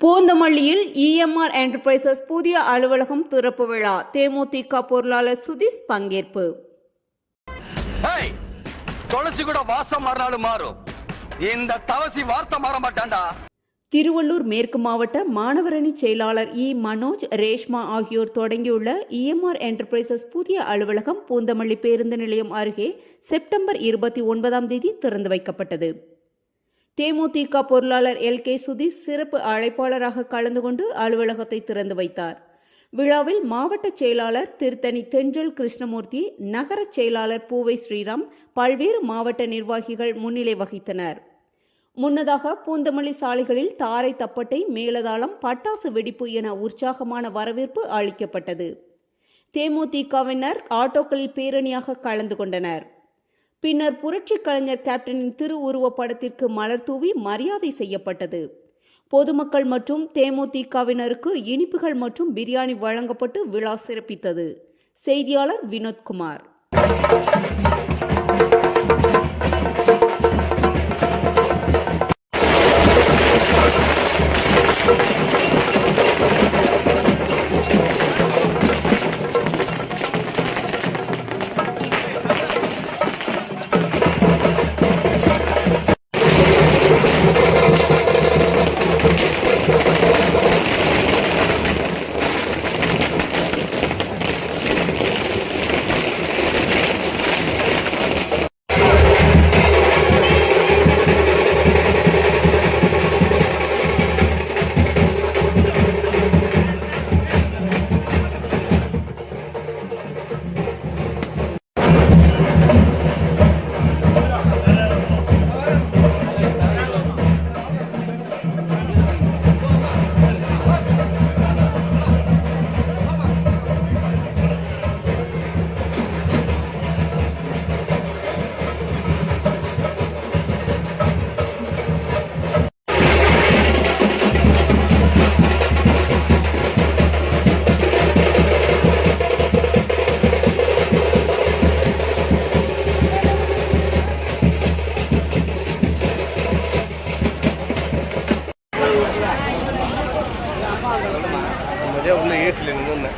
பூந்தமல்லியில் EMR enterprises புதிய அலுவலகம் திறப்பு விழா. தேமுதிக பொருளாளர் சுதீஷ் பங்கேற்பு. துளசி கூட வாசம் மாறினாலும் மாறும். இந்த தவசி வார்த்தை மாற மாட்டான்டா. திருவள்ளூர் மேற்கு மாவட்ட மாணவரணி செயலாளர் இ மனோஜ் ரேஷ்மா ஆகியோர் தொடங்கியுள்ள இஎம்ஆர் என்டர்பிரைசஸ் புதிய அலுவலகம் பூந்தமல்லி பேருந்து நிலையம் அருகே செப்டம்பர் இருபத்தி ஒன்பதாம் தேதி திறந்து வைக்கப்பட்டது. தேமுதிக பொருளாளர் எல். கே. சுதீஷ் சிறப்பு அழைப்பாளராக கலந்து கொண்டு அலுவலகத்தை திறந்து வைத்தார். விழாவில் மாவட்ட செயலாளர் திருத்தணி தென்றல் கிருஷ்ணமூர்த்தி நகர செயலாளர் பூவை ஸ்ரீராம் பல்வேறு மாவட்ட நிர்வாகிகள் முன்னிலை வகித்தனர். முன்னதாக பூந்தமல்லி சாலைகளில் தாரை தப்பட்டை மேலதாளம் பட்டாசு வெடிப்பு என உற்சாகமான வரவேற்பு அளிக்கப்பட்டது. தேமுதிகவினர் ஆட்டோக்களில் பேரணியாக கலந்து கொண்டனர். பின்னர் புரட்சி கலைஞர் கேப்டனின் திருவுருவப் படத்திற்கு மலர் தூவி மரியாதை செய்யப்பட்டது. பொதுமக்கள் மற்றும் தேமுதிகவினருக்கு இனிப்புகள் மற்றும் பிரியாணி வழங்கப்பட்டு விழா சிறப்பித்தது. செய்தியாளர் வினோத்குமார். అదే ఉన్నాయి ఏసీలు ఎన్ని ఉన్నాయి